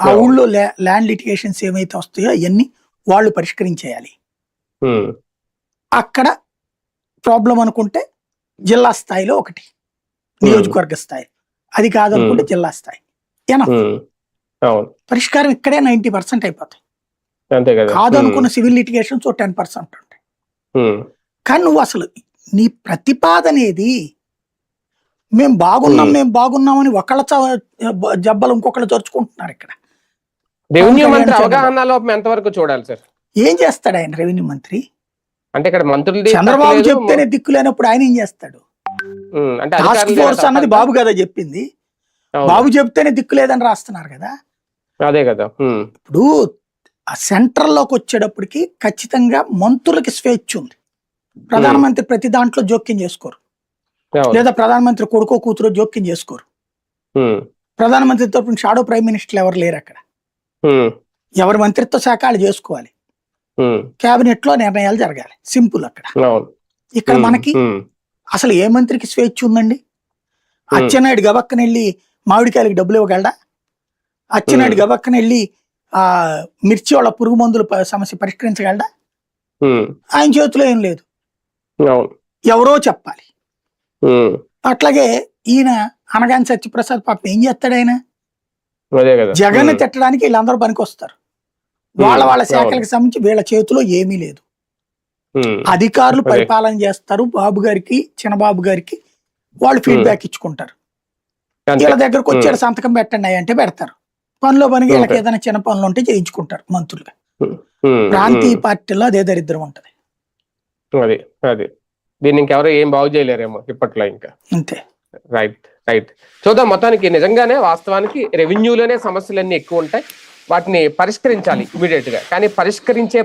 ఆ ఊళ్ళో ల్యా- land litigations ఏమైతే వస్తాయో అవన్నీ వాళ్ళు పరిష్కరించేయాలి. ఉమ్, అక్కడ ప్రాబ్లం అనుకుంటే జిల్లా స్థాయిలో ఒకటి నియోజకవర్గ స్థాయి. అది కాదనుకుంటే జిల్లా స్థాయి. పరిష్కారం ఇక్కడే నైన్టీ పర్సెంట్ అయిపోతాయి. అంతే కదా. కాదు అనుకున్న సివిల్ లిటిగేషన్స్ టెన్ పర్సెంట్ ఉంటాయి. కానీ నువ్వు అసలు నీ ప్రతిపాదనేది మేము బాగున్నాం Hmm. మేము బాగున్నామని ఒకళ్ళ జబ్బలు ఇంకొకళ్ళు జరుచుకుంటున్నారు ఇక్కడ. రెవెన్యూ మంత్రి అవగాహన లోపం ఎంతవరకు చూడాలి సార్? ఏం చేస్తాడు ఆయన రెవెన్యూ మంత్రి? అంటే ఇక్కడ మంత్రులది చంద్రబాబు చెప్తేనే దిక్కు లేనప్పుడు ఆయన ఏం చేస్తాడు? టాస్క్ ఫోర్స్ అన్నది? బాబు కదా చెప్పింది. బాబు చెప్తేనే దిక్కు లేదని రాస్తున్నారు కదా? అదే కదా ఇప్పుడు ఆ సెంట్రల్లోకి వచ్చేటప్పటికి ఖచ్చితంగా మంత్రులకి స్వేచ్ఛ ఉంది. ప్రధానమంత్రి ప్రతి దాంట్లో జోక్యం చేసుకోరు. లేదా ప్రధానమంత్రి కొడుకో కూతురో జోక్యం చేసుకోరు. ప్రధానమంత్రి తరపున షాడో ప్రైమ్ మినిస్టర్లు ఎవరు లేరు అక్కడ? ఎవరి మంత్రిత్వ శాఖ వాళ్ళు చేసుకోవాలి. కేబినెట్లో నిర్ణయాలు జరగాలి. సింపుల్ అక్కడ. ఇక్కడ మనకి అసలు ఏ మంత్రికి స్వేచ్ఛ ఉందండి? అచ్చెన్నాయుడు గబక్కన వెళ్ళి మామిడికాయలకి డబ్బులు ఇవ్వగలడా? అచ్చెన్నాయుడు. గబక్కన వెళ్ళి ఆ మిర్చి వాళ్ళ పురుగు మందుల సమస్య పరిష్కరించగలడా? ఆయన చేతిలో ఏం లేదు. ఎవరో చెప్పాలి. అట్లాగే ఈయన అనగాని సత్యప్రసాద్ పాప ఏం చేస్తాడు ఆయన? జగన్ తిట్టడానికి వీళ్ళందరూ వాళ్ళ Hmm. వాళ్ళ అవును. శాఖలకు సంబంధించి వీళ్ళ చేతిలో ఏమీ లేదు. అధికారులు. పరిపాలన చేస్తారు. బాబు గారికి చిన్నబాబు గారికి వాళ్ళు ఫీడ్బ్యాక్ ఇచ్చుకుంటారు. వీళ్ళ దగ్గరకు వచ్చాడు సంతకం పెట్టండి అంటే పెడతారు. పనిలో పనికి వీళ్ళకి. ఏదైనా చిన్న పనులు ఉంటే చేయించుకుంటారు మంత్రులుగా ప్రాంతీయ పార్టీలో అదే దరిద్రం ఉంటది. అది అది. దీన్ని ఇంకెవరో ఏం బాగు చేయలేరేమో ఇప్పట్లో ఇంకా. అంతే. రైట్ రైట్ చూద్దాం మొత్తానికి నిజంగానే వాస్తవానికి రెవెన్యూలోనే సమస్యలన్నీ ఎక్కువ ఉంటాయి. వాటిని పరిష్కరించాలి ఇమీడియట్గా. కానీ పరిష్కరించే